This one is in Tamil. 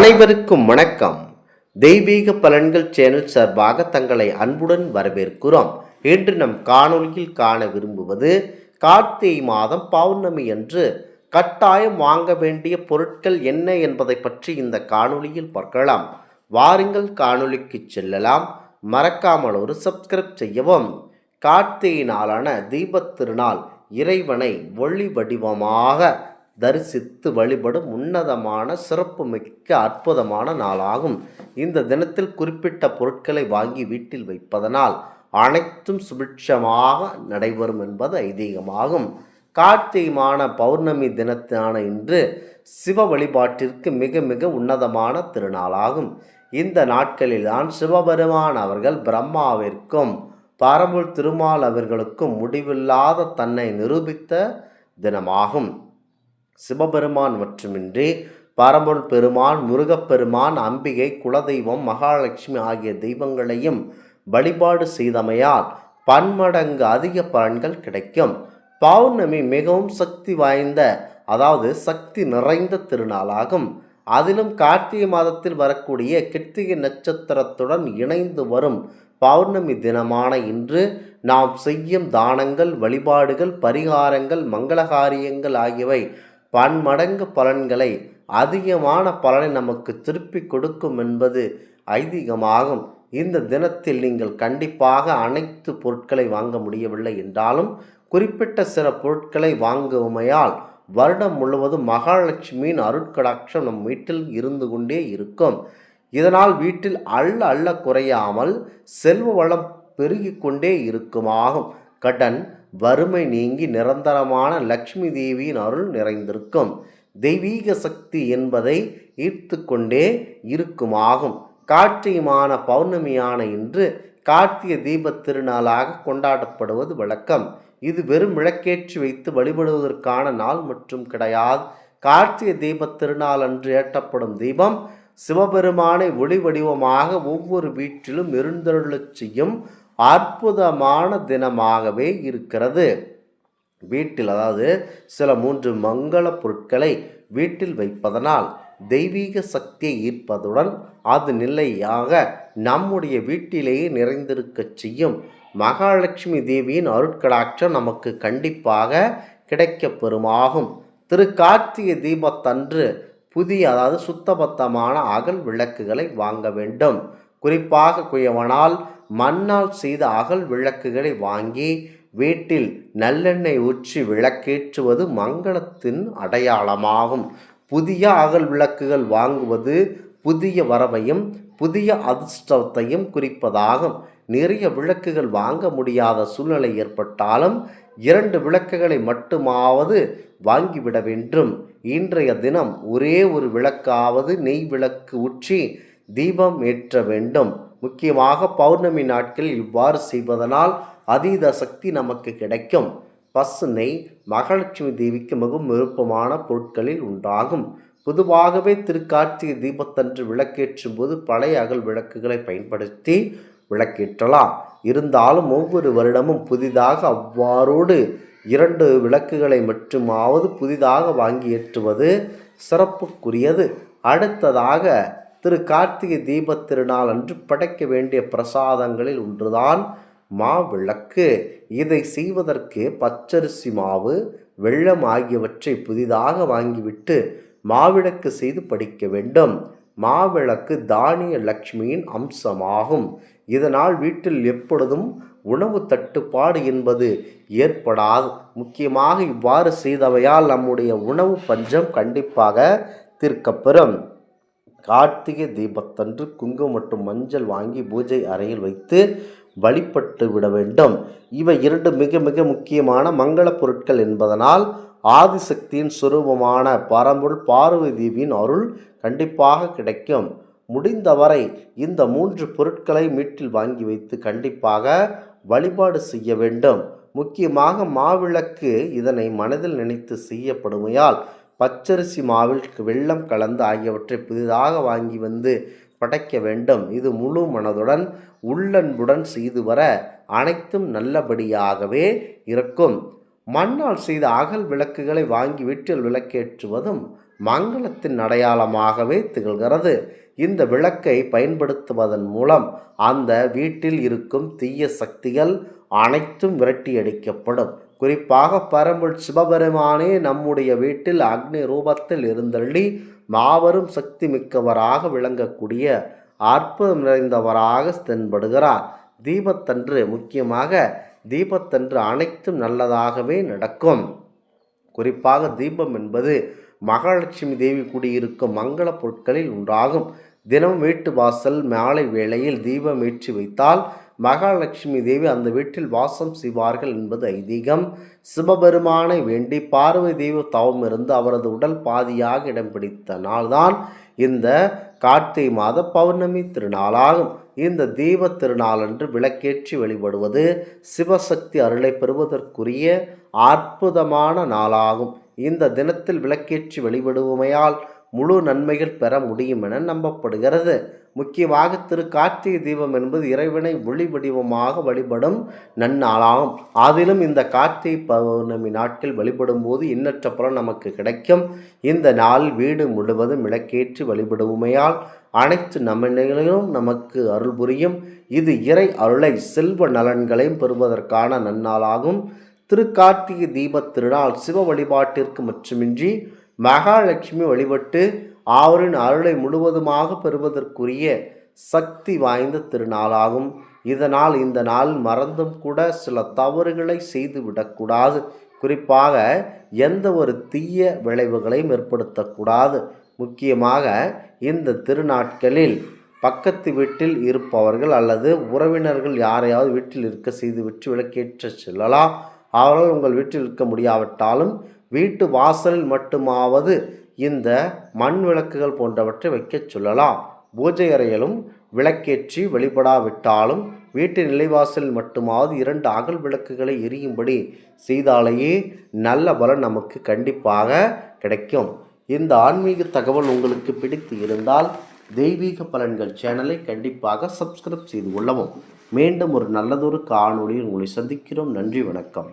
அனைவருக்கும் வணக்கம். தெய்வீக பலன்கள் சேனல் சார்பாக தங்களை அன்புடன் வரவேற்கிறோம். இன்று நம் காணொலியில் காண விரும்புவது கார்த்திகை மாதம் பௌர்ணமி அன்று கட்டாயம் வாங்க வேண்டிய பொருட்கள் என்ன என்பதை பற்றி இந்த காணொலியில் பார்க்கலாம். வாருங்கள் காணொலிக்கு செல்லலாம். மறக்காமல் ஒரு சப்ஸ்கிரைப் செய்யவும். கார்த்திகை நாளான தீபத் திருநாள் இறைவனை ஒளி வடிவமாக தரிசித்து வழிபடும் உன்னதமான சிறப்புமிக்க அற்புதமான நாளாகும். இந்த தினத்தில் குறிப்பிட்ட பொருட்களை வாங்கி வீட்டில் வைப்பதனால் அனைத்தும் சுபிட்சமாக நடைபெறும் என்பது ஐதீகமாகும். கார்த்திகமான பௌர்ணமி தினத்தான இன்று சிவ வழிபாட்டிற்கு மிக மிக உன்னதமான திருநாளாகும். இந்த நாட்களில்தான் சிவபெருமான் அவர்கள் பிரம்மாவிற்கும் பரம்புல் திருமால் அவர்களுக்கும் முடிவில்லாத தன்னை நிரூபித்த தினமாகும். சிவபெருமான் மட்டுமின்றி பரம்பொருள் பெருமான் முருகப்பெருமான் அம்பிகை குலதெய்வம் மகாலட்சுமி ஆகிய தெய்வங்களையும் வழிபாடு செய்தமையால் பன்மடங்கு அதிக பலன்கள் கிடைக்கும். பௌர்ணமி மிகவும் சக்தி வாய்ந்த அதாவது சக்தி நிறைந்த திருநாளாகும். அதிலும் கார்த்திகை மாதத்தில் வரக்கூடிய கிருத்திகை நட்சத்திரத்துடன் இணைந்து வரும் பௌர்ணமி தினமான இன்று நாம் செய்யும் தானங்கள் வழிபாடுகள் பரிகாரங்கள் மங்களகாரியங்கள் ஆகியவை பன்மடங்கு பலன்களை அதிகமான பலனை நமக்கு திருப்பி கொடுக்கும் என்பது ஐதீகமாகும். இந்த தினத்தில் நீங்கள் கண்டிப்பாக அனைத்து பொருட்களை வாங்க முடியவில்லை என்றாலும் குறிப்பிட்ட சில பொருட்களை வாங்குவமையால் வருடம் முழுவதும் மகாலட்சுமியின் அருட்கடாட்சம் நம் வீட்டில் இருந்து கொண்டே இருக்கும். இதனால் வீட்டில் அள்ள அள்ள குறையாமல் செல்வ வளம் பெருகிக் கொண்டே இருக்குமாகும். கடன் வறுமை நீங்கி நிரந்தரமான லக்ஷ்மி தேவியின் அருள் நிறைந்திருக்கும். தெய்வீக சக்தி என்பதை ஈர்த்து கொண்டே இருக்குமாகும். கார்த்திகமான பௌர்ணமியான இன்று கார்த்திகை தீபத் திருநாளாக கொண்டாடப்படுவது வழக்கம். இது வெறும் விளக்கேற்றி வைத்து வழிபடுவதற்கான நாள் மற்றும் கிடையாது. கார்த்திகை தீபத் திருநாள் அன்று ஏற்றப்படும் தீபம் சிவபெருமானை ஒளி வடிவமாக ஒவ்வொரு வீட்டிலும் இருந்தருளச் செய்யும் அற்புதமான தினமாகவே இருக்கிறது. வீட்டில் அதாவது சில மூன்று மங்கள பொருட்களை வீட்டில் வைப்பதனால் தெய்வீக சக்தியை ஈர்ப்பதுடன் அது நிலையாக நம்முடைய வீட்டிலேயே நிறைந்திருக்கச் செய்யும். மகாலட்சுமி தேவியின் அருட்கடாட்சம் நமக்கு கண்டிப்பாக கிடைக்கப் பெறுமாகும் திரு கார்த்திகை தீபத்தன்று புதிய அதாவது சுத்தபத்தமான அகல் விளக்குகளை வாங்க வேண்டும். குறிப்பாக குயவனால் மண்ணால் செய்த அகல் விளக்குகளை வாங்கி வீட்டில் நல்லெண்ணெய் ஊற்றி விளக்கேற்றுவது மங்களத்தின் அடையாளமாகும். புதிய அகல் விளக்குகள் வாங்குவது புதிய வரவையும் புதிய அதிர்ஷ்டத்தையும் குறிப்பதாகும். நிறைய விளக்குகள் வாங்க முடியாத சூழ்நிலை ஏற்பட்டாலும் இரண்டு விளக்குகளை மட்டுமாவது வாங்கிவிட வேண்டும். இன்றைய தினம் ஒரே ஒரு விளக்காவது நெய் விளக்கு ஊற்றி தீபம் ஏற்ற வேண்டும். முக்கியமாக பௌர்ணமி நாட்களில் இவ்வாறு செய்வதனால் அதீத சக்தி நமக்கு கிடைக்கும். பசுனை நெய் மகாலட்சுமி தேவிக்கு மிகவும் விருப்பமான பொருட்களில் உண்டாகும் பொதுவாகவே திருக்கார்த்திகை தீபத்தன்று விளக்கேற்றும் போது பழைய அகல் விளக்குகளை பயன்படுத்தி விளக்கேற்றலாம். இருந்தாலும் ஒவ்வொரு வருடமும் புதிதாக அவ்வாறோடு இரண்டு விளக்குகளை மட்டுமாவது புதிதாக வாங்கி ஏற்றுவது சிறப்புக்குரியது. அடுத்ததாக திரு கார்த்திகை தீப திருநாள் அன்று படைக்க வேண்டிய பிரசாதங்களில் ஒன்றுதான் மாவிளக்கு. இதை செய்வதற்கு பச்சரிசி மாவு வெள்ளம் ஆகியவற்றை புதிதாக வாங்கிவிட்டு மாவிளக்கு செய்து படிக்க வேண்டும். மாவிளக்கு தானிய லட்சுமியின் அம்சமாகும். இதனால் வீட்டில் எப்பொழுதும் உணவு தட்டுப்பாடு என்பது ஏற்படாது. முக்கியமாக இவ்வாறு செய்தவையால் நம்முடைய உணவு பஞ்சம் கண்டிப்பாக தீர்க்கப்பெறும். கார்த்திகை தீபத்தன்று குங்குமம் மற்றும் மஞ்சள் வாங்கி பூஜை அறையில் வைத்து வழிபட்டு விட வேண்டும். இவை இரண்டு மிக மிக முக்கியமான மங்கள பொருட்கள் என்பதனால் ஆதிசக்தியின் சுரூபமான பரம்பொருள் பார்வதி தேவியின் அருள் கண்டிப்பாக கிடைக்கும். முடிந்தவரை இந்த மூன்று பொருட்களை வீட்டில் வாங்கி வைத்து கண்டிப்பாக வழிபாடு செய்ய வேண்டும். முக்கியமாக மாவிளக்கு இதனை மனதில் நினைத்து செய்யப்படுமையால் பச்சரிசி மாவில் வெள்ளம் கலந்து ஆகியவற்றை புதிதாக வாங்கி வந்து படைக்க வேண்டும். இது முழு மனதுடன் உள்ளன்புடன் செய்து வர அனைத்தும் நல்லபடியாகவே இருக்கும். மண்ணால் செய்த அகல் விளக்குகளை வாங்கி வீட்டில் விளக்கேற்றுவதும் மங்களத்தின் அடையாளமாகவே திகழ்கிறது. இந்த விளக்கை பயன்படுத்துவதன் மூலம் அந்த வீட்டில் இருக்கும் தீய சக்திகள் அனைத்தும் விரட்டியடிக்கப்படும். குறிப்பாக பரம்புள் சிவபெருமானே நம்முடைய வீட்டில் அக்னி ரூபத்தில் இருந்தள்ளி மாபெரும் சக்தி மிக்கவராக விளங்கக்கூடிய அற்புதம் நிறைந்தவராக தென்படுகிறார். தீபத்தன்று முக்கியமாக தீபத்தன்று அனைத்தும் நல்லதாகவே நடக்கும். குறிப்பாக தீபம் என்பது மகாலட்சுமி தேவி குடியிருக்கும் மங்கள பொருட்களில் ஒன்றாகும். தினமும் வீட்டு வாசல் மாலை வேளையில் தீபம் ஏற்றி வைத்தால் மகாலட்சுமி தேவி அந்த வீட்டில் வாசம் செய்வார்கள் என்பது ஐதீகம். சிவபெருமானை வேண்டி பார்வதி தேவி தவம் இருந்து அவரது உடல் பாதியாக இடம் பிடித்த நாள்தான் இந்த கார்த்திகை மாத பௌர்ணமி திருநாளாகும். இந்த தீப திருநாளன்று விளக்கேற்றி வழிபடுவது சிவசக்தி அருளை பெறுவதற்குரிய அற்புதமான நாளாகும். இந்த தினத்தில் விளக்கேற்றி வழிபடுவமையால் முழு நன்மைகள் பெற முடியும் என நம்பப்படுகிறது. முக்கியமாக திரு கார்த்திகை தீபம் என்பது இறைவனை ஒளி வடிவமாக வழிபடும் நன்னாளாகும் ஆதிலும் இந்த கார்த்திகை பௌர்ணமி நாட்கள் வழிபடும் போது எண்ணற்ற பலன் நமக்கு கிடைக்கும். இந்த நாள் வீடு முழுவதும் விளக்கேற்றி வழிபடுவமையால் அனைத்து நன்மைகளிலும் நமக்கு அருள் புரியும். இது இறை அருளை செல்வ நலன்களையும் பெறுவதற்கான நன்னாளாகும். திருக்கார்த்திகை தீபத் திருநாள் சிவ வழிபாட்டிற்கு மட்டுமின்றி மகாலட்சுமி வழிபட்டு அவரின் அருளை முழுவதுமாக பெறுவதற்குரிய சக்தி வாய்ந்த திருநாளாகும். இதனால் இந்த நாள் மறந்தும் கூட சில தவறுகளை செய்துவிடக்கூடாது குறிப்பாக எந்த ஒரு தீய விளைவுகளையும் ஏற்படுத்தக்கூடாது முக்கியமாக இந்த திருநாட்களில் பக்கத்து வீட்டில் இருப்பவர்கள் அல்லது உறவினர்கள் யாரையாவது வீட்டில் இருக்க செய்து விட்டு விளக்கேற்ற செல்லலாம். அவர்கள் உங்கள் வீட்டில் இருக்க முடியாவிட்டாலும் வீட்டு வாசலில் மட்டுமாவது இந்த மண் விளக்குகள் போன்றவற்றை வைக்கச் சொல்லலாம். பூஜை அறையிலும் விளக்கேற்றி வெளிப்படாவிட்டாலும் வீட்டு நிலைவாசலில் மட்டுமாவது இரண்டு அகல் விளக்குகளை எரியும்படி செய்தாலேயே நல்ல பலன் நமக்கு கண்டிப்பாக கிடைக்கும். இந்த ஆன்மீக தகவல் உங்களுக்கு பிடித்து இருந்தால் தெய்வீக பலன்கள் சேனலை கண்டிப்பாக சப்ஸ்கிரைப் செய்து கொள்ளவும். மீண்டும் ஒரு நல்லதொரு காணொளியில் உங்களை சந்திக்கிறோம். நன்றி வணக்கம்.